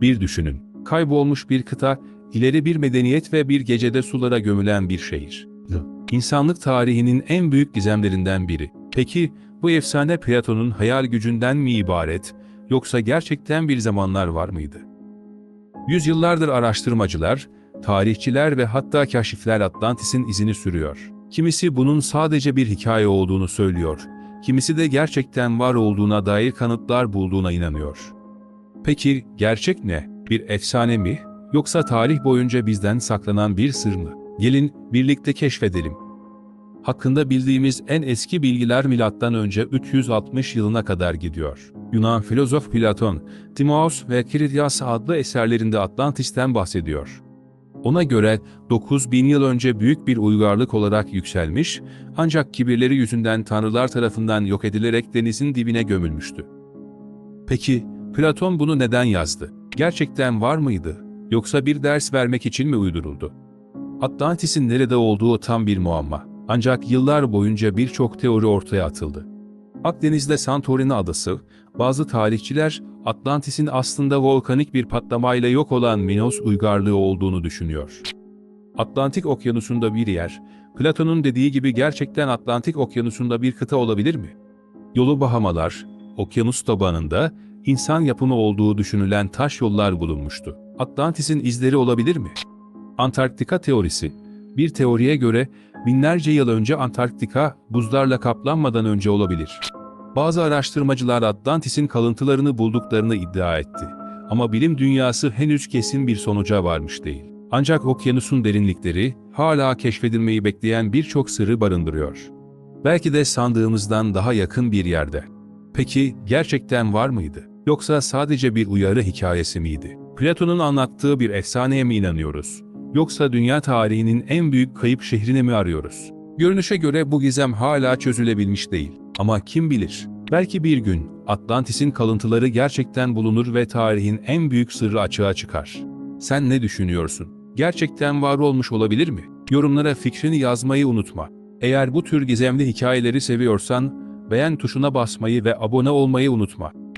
Bir düşünün. Kaybolmuş bir kıta, ileri bir medeniyet ve bir gecede sulara gömülen bir şehir. İnsanlık tarihinin en büyük gizemlerinden biri. Peki bu efsane Platon'un hayal gücünden mi ibaret yoksa gerçekten bir zamanlar var mıydı? Yüzyıllardır araştırmacılar, tarihçiler ve hatta kaşifler Atlantis'in izini sürüyor. Kimisi bunun sadece bir hikaye olduğunu söylüyor, kimisi de gerçekten var olduğuna dair kanıtlar bulduğuna inanıyor. Peki gerçek ne? Bir efsane mi? Yoksa tarih boyunca bizden saklanan bir sır mı? Gelin birlikte keşfedelim. Hakkında bildiğimiz en eski bilgiler milattan önce 360 yılına kadar gidiyor. Yunan filozof Platon, Timaeus ve Krityas adlı eserlerinde Atlantis'ten bahsediyor. Ona göre 9000 yıl önce büyük bir uygarlık olarak yükselmiş, ancak kibirleri yüzünden tanrılar tarafından yok edilerek denizin dibine gömülmüştü. Peki Platon bunu neden yazdı? Gerçekten var mıydı? Yoksa bir ders vermek için mi uyduruldu? Atlantis'in nerede olduğu tam bir muamma. Ancak yıllar boyunca birçok teori ortaya atıldı. Akdeniz'de Santorini adası, bazı tarihçiler Atlantis'in aslında volkanik bir patlamayla yok olan Minos uygarlığı olduğunu düşünüyor. Atlantik Okyanusu'nda bir yer, Platon'un dediği gibi gerçekten Atlantik Okyanusu'nda bir kıta olabilir mi? Yolu Bahamalar, okyanus tabanında insan yapımı olduğu düşünülen taş yollar bulunmuştu. Atlantis'in izleri olabilir mi? Antarktika teorisi. Bir teoriye göre binlerce yıl önce Antarktika buzlarla kaplanmadan önce olabilir. Bazı araştırmacılar Atlantis'in kalıntılarını bulduklarını iddia etti. Ama bilim dünyası henüz kesin bir sonuca varmış değil. Ancak okyanusun derinlikleri hala keşfedilmeyi bekleyen birçok sırrı barındırıyor. Belki de sandığımızdan daha yakın bir yerde. Peki gerçekten var mıydı? Yoksa sadece bir uyarı hikayesi miydi? Platon'un anlattığı bir efsaneye mi inanıyoruz? Yoksa dünya tarihinin en büyük kayıp şehrini mi arıyoruz? Görünüşe göre bu gizem hala çözülebilmiş değil. Ama kim bilir? Belki bir gün Atlantis'in kalıntıları gerçekten bulunur ve tarihin en büyük sırrı açığa çıkar. Sen ne düşünüyorsun? Gerçekten var olmuş olabilir mi? Yorumlara fikrini yazmayı unutma. Eğer bu tür gizemli hikayeleri seviyorsan beğen tuşuna basmayı ve abone olmayı unutma.